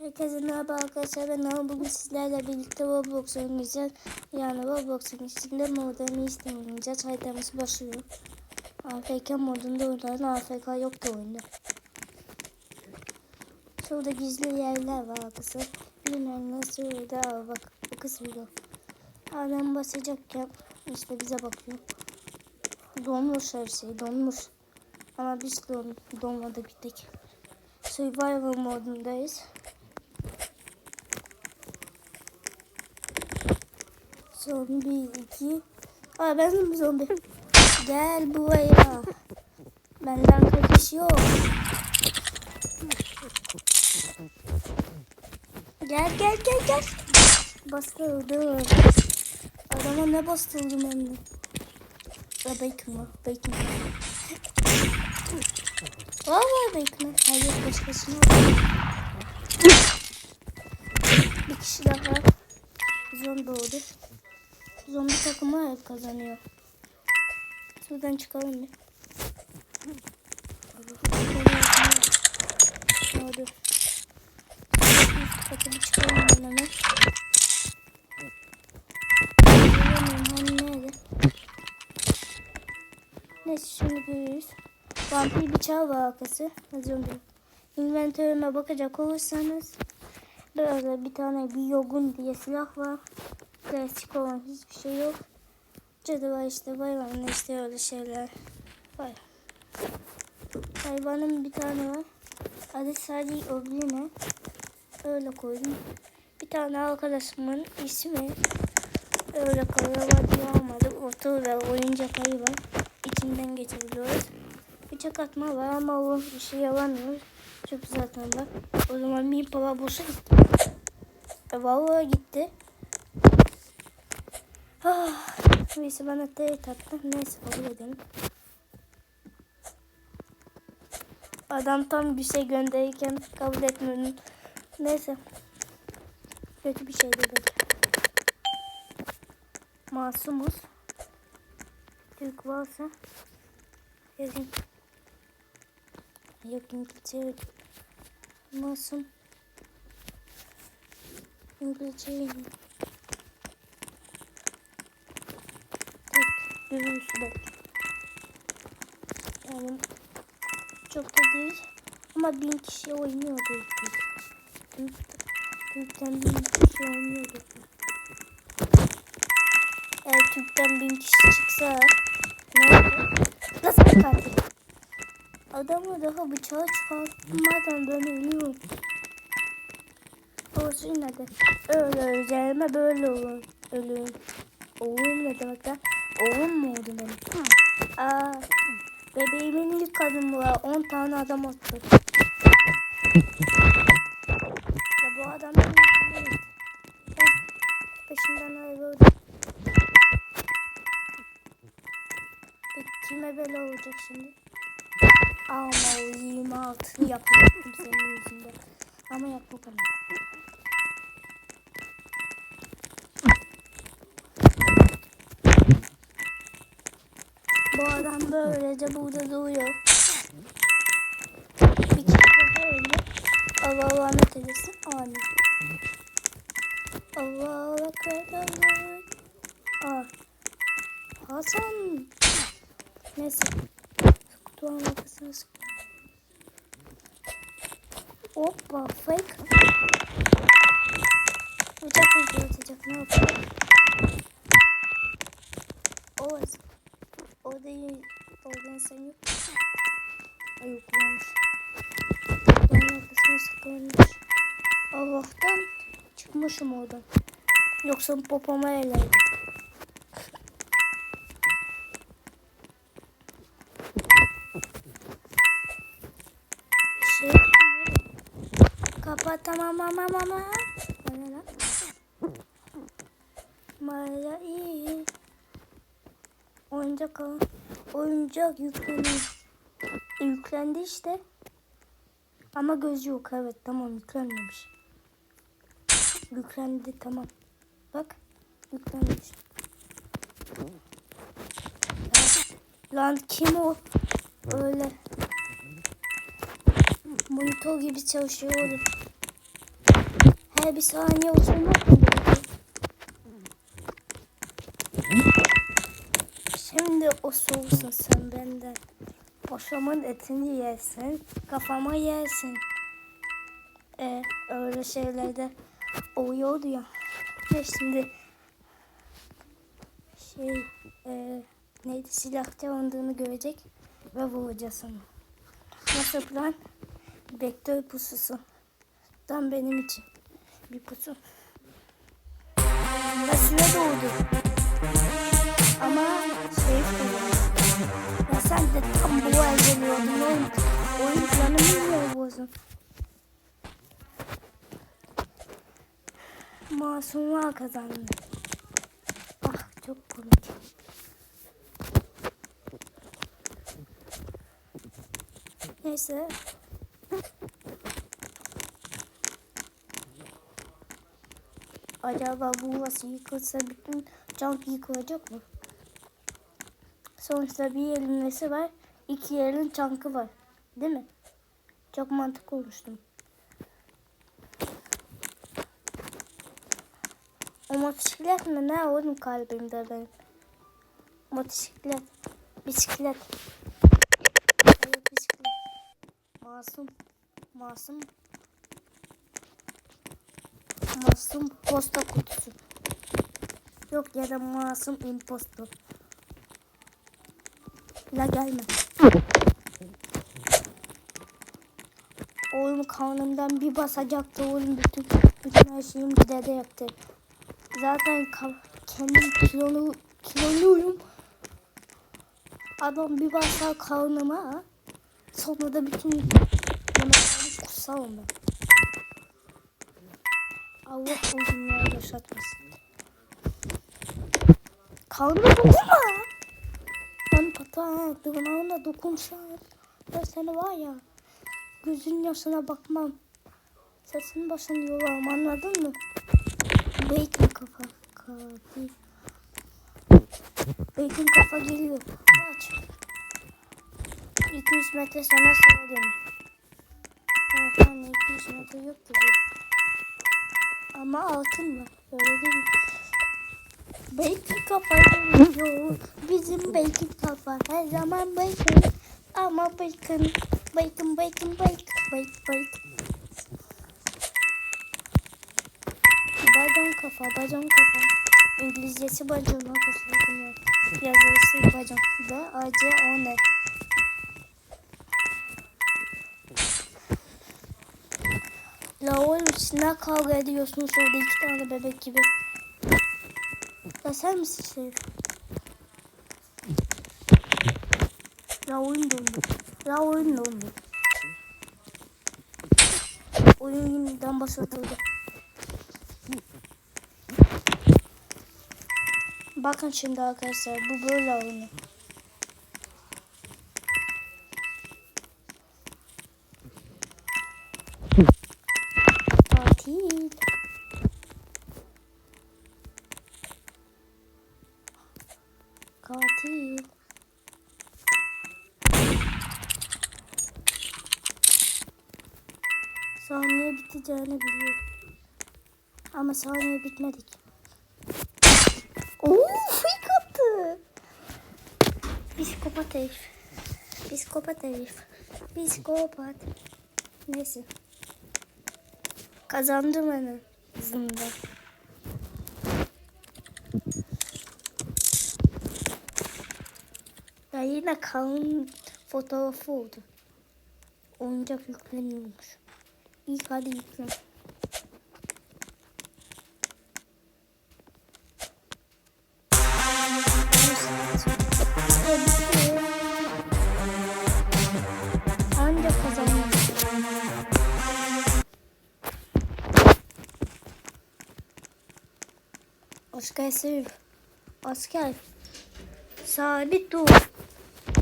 Herkese merhaba arkadaşlar ben Nava bugün sizlerle birlikte Roblox oynayacağız. Yani Roblox'un içinde modern işte oynayacağız. Haritamız başlıyor. AFK modunda oynayın. AFK yok da oyunda. Şurada gizli yerler var arkadaşlar. Bilmem nasıl öyle Aa, bak bu kısmında. Adam basacakken işte bize bakıyor. Donmuş her şey donmuş. Ama biz don, donmadık bir tek. Survival modundayız. Zombi 2. Aa ben zombi. Gel buraya. Benden kaçış yok. Gel gel gel gel. Bastırdım. Adama ne bastırdım hem de. Aa, bacon var. Bacon. Vallahi bacon. Hayır başkasına. Bir kişi daha. Zombi oldu. Zombi takımı kazanıyor. Şuradan çıkalım bir. Katı bir çıkalım hemen. Hani? Neyse şimdi görürüz. Vampir bıçağı var arkası. Zombi. İnventörüme bakacak olursanız böyle bir tane bir yogun diye silah var. Klasik olan hiçbir şey yok. Cadı var işte bayramda işte öyle şeyler var. Hayvanın bir tane var. Adı sadece Obline. Öyle koydum. Bir tane arkadaşımın ismi öyle kalıyor diye almadım. Otur ve oyuncak ayı var. İçinden geçebiliyoruz. Bıçak atma var ama o bir şey yalamıyor. Çöp zaten var. O zaman bir para boşa gitti. E, vallahi gitti. Ah, neyse bana teyit attı. Neyse kabul edelim. Adam tam bir şey gönderirken kabul etmiyorum. Neyse. Kötü bir şey dedi. Masumuz. Türk varsa yazın. Yok İngilizce yok. Masum. İngilizce dövüş belki. Yani çok da değil. Ama bin kişi oynuyordu. Büyük, Türk'ten bin kişi oynuyordu. Eğer Türk'ten bin kişi çıksa ne olur? Nasıl katil? Adamı daha bıçağı çıkartmadan ben ölüyorum. Olsun yine de. Öyle öleceğime böyle olur. Ölüyorum. Oğlum ne demek lan? Oğlum mu oldu benim? Aa, bebeğimin ilk kadın var. 10 tane adam attı. ya bu adam benim değil. Eh, Peşinden ayrıldı. Kime bela olacak şimdi? Ama o 26 yapacaktım senin yüzünden. Ama yapmadım. Bu adam böylece burada duruyor. Bir kişi daha öyle. Allah rahmet eylesin. Amin. Allah Allah Allah. Aa. Hasan. Neyse. Kutuğun arkasına sık. Hoppa fake. Bıçak öldürecek ne yapıyor? Oğuz. O değil. Oradan sen yok. Ay yokmuş. Kutuğun arkasına sıkılmış. Allah'tan çıkmışım oradan. Yoksa popoma elerdim. Şey Kapatamam ama ama. Maya iyi. Oyuncak al. Oyuncak yükleniyor. Yüklendi işte. Ama gözü yok. Evet tamam yüklenmemiş. Yüklendi tamam. Bak yüklenmiş. Lan kim o? Öyle. Monitör gibi çalışıyor oğlum. Her bir saniye oturmak mı Şimdi o soğusun sen benden. Boşamın etini yersin, kafama yersin. E, öyle şeylerde oluyordu ya. Ve şimdi şey e, neydi silahta olduğunu görecek ve vuracağız onu. Nasıl plan? Vektör pususu. Tam benim için bir pusu. Ve süre doğdu. Masumlar kazandı. Ah çok komik. Neyse. Acaba bu nasıl yıkılsa bütün can yıkılacak mı? Sonuçta bir yerin nesi var, iki yerin çankı var. Değil mi? Çok mantıklı olmuştum. Motosiklet mi ne oğlum kalbimde benim? Motosiklet. Bisiklet. Evet bisiklet. Masum. Masum. Masum posta kutusu. Yok ya da masum impostor. La gelme. Oğlum karnımdan bir basacaktı oğlum bütün bütün her şeyim gidecekti. Zaten kendim kilolu kiloluyum. Adam bir basar karnıma sonra da bütün yemekleri kusarım ben. Allah o dünyayı yaşatmasın. Karnıma dokunma. Ben pata tırnağına dokunsam ben seni var ya gözün yaşına bakmam. Sesin başını yolarım anladın mı? Bacon kafa. Kafi. Bacon kafa geliyor. Aç. 200 metre sonra sağa. Evet anne 200 metre yok gibi. Ama altın mı? Öyle değil mi? Bacon kafa geliyor. Bizim bacon kafa her zaman bacon. Ama bacon, bacon, bacon, bacon, bacon, bacon. Kafa, bacon kafa. İngilizcesi bacon arkadaşlar bilmiyorum. Yazılısı bacon. B A C O N. La oğlum siz ne kavga ediyorsunuz orada iki tane bebek gibi. Ya sen misin Şerif? La oyun dondu. La oyun dondu. Oyun yeniden başlatıldı. Bakın şimdi arkadaşlar bu böyle oyunu. Tatil. Katil. Saniye biteceğini biliyorum. Ama saniye bitmedik. Oo, fake attı. Psikopat herif. Psikopat herif. Psikopat. Neyse. Kazandım hemen hızında. Ya yine kalın fotoğrafı oldu. Oyuncak yükleniyormuş. İlk hadi yüklen. Asker sev. Asker. Sabit dur.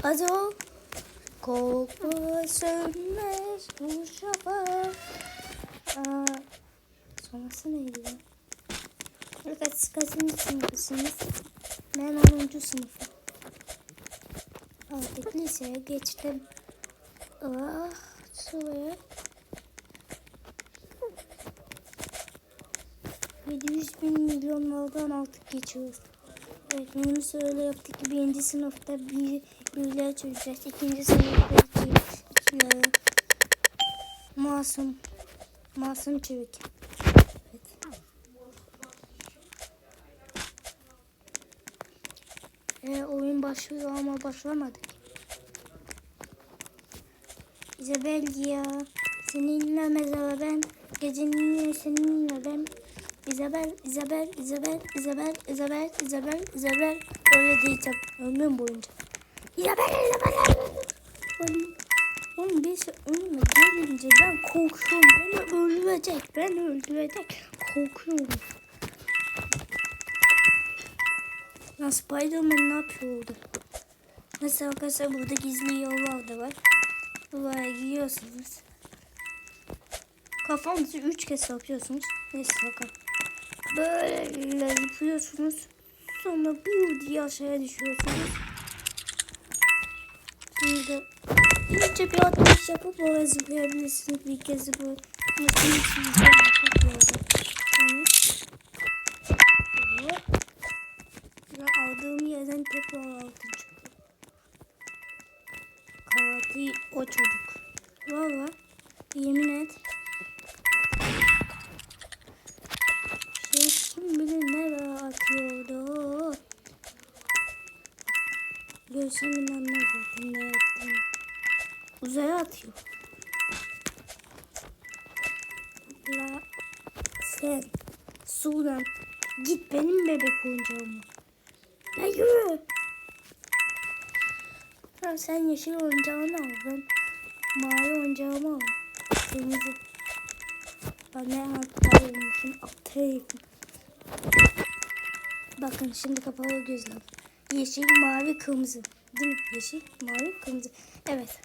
Hazır ol. Korkma sönmez bu şafak. Sonrası neydi siz kaçıncı sınıfısınız? Ben 10. sınıfım. Artık liseye geçtim. Ah, şuraya. 700 bin milyonlardan artık geçiyoruz. Yunus öyle yaptık ki birinci sınıfta bir, birler çözeceğiz. ikinci sınıfta iki, ikileri. Masum. Masum çocuk. Evet. E, oyun başlıyor ama başlamadık. İzabel ya. Seninle mezara ben. Gecenin seninle ben. İzabel, İzabel, İzabel, İzabel, İzabel, İzabel, İzabel. Öyle diyeceğim ömrüm boyunca. İzabel, İzabel, Oğlum, oğlum birisi önüme gelince ben korkuyorum. Beni öldürecek, beni öldürecek. Korkuyorum. Lan Spiderman ne yapıyor orada? Mesela arkadaşlar burada gizli yollar da var. Buraya giriyorsunuz. Kafanızı üç kez yapıyorsunuz. Neyse bakalım. Böyle yapıyorsunuz. Sonra bir diye aşağıya düşüyorsunuz. Şimdi iyice bir atış yapıp oraya zıplayabilirsiniz. Bir kez. Ya aldığım yerden tekrar aldım çünkü. Katil o çocuk. Valla yemin et. Bilir nereye atıyordu. Görsem inanmaz zaten ne yaptığını. Uzaya atıyor. La sen Sudan git benim bebek oyuncağıma. Ya yürü. Ya sen yeşil oyuncağını al. Ben mavi oyuncağımı al. Kırmızı. Ben ne aptalıymışım. Aptalıyım. Bakın şimdi kapalı gözler. Yeşil, mavi, kırmızı. Değil mi? Yeşil, mavi, kırmızı. Evet.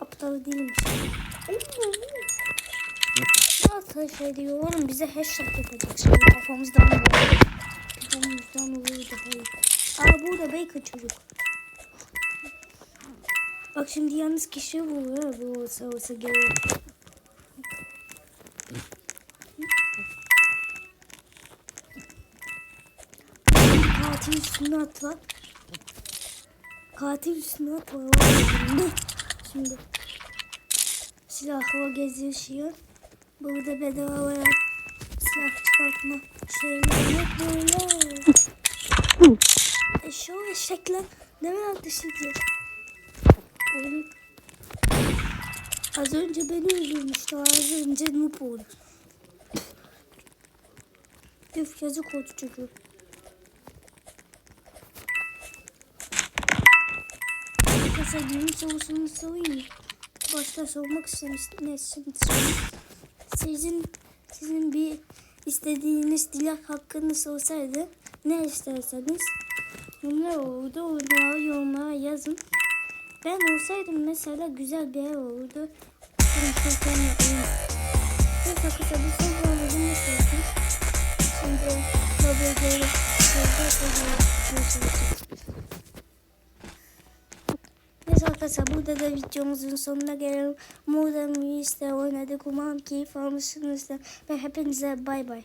Aptal değilmiş. Ne şey diyor oğlum bize headshot yapacak şimdi kafamızdan vurdu. Kafamızdan vurdu. Hayır. Aa burada bacon çocuk. Bak şimdi yalnız kişi vuruyor. Bu olsa olsa geliyor. Katil üstüne atla. Katil üstüne atla. Ne? Şimdi silahla geziyor. Burada bedava silah çıkartma şeyler yok böyle. Eşo eşekler ne mi ateş ediyor? Oğlum. Az önce beni öldürmüştü. Az önce noob oldu. Üf yazık oldu çocuğum. Arkadaşlar günün soğusunu sorayım. Başta sormak istemiştim. Sizin sizin bir istediğiniz dilek hakkınız olsaydı ne isterseniz ne oldu onları yorumlara yazın. Ben olsaydım mesela güzel bir ev olurdu. Çok kısa bir şey olmadı nasıl? Şimdi böyle böyle Neyse arkadaşlar burada da videomuzun sonuna gelelim. Modern Reis'te oynadık. Umarım keyif almışsınızdır. Ve hepinize bay bay.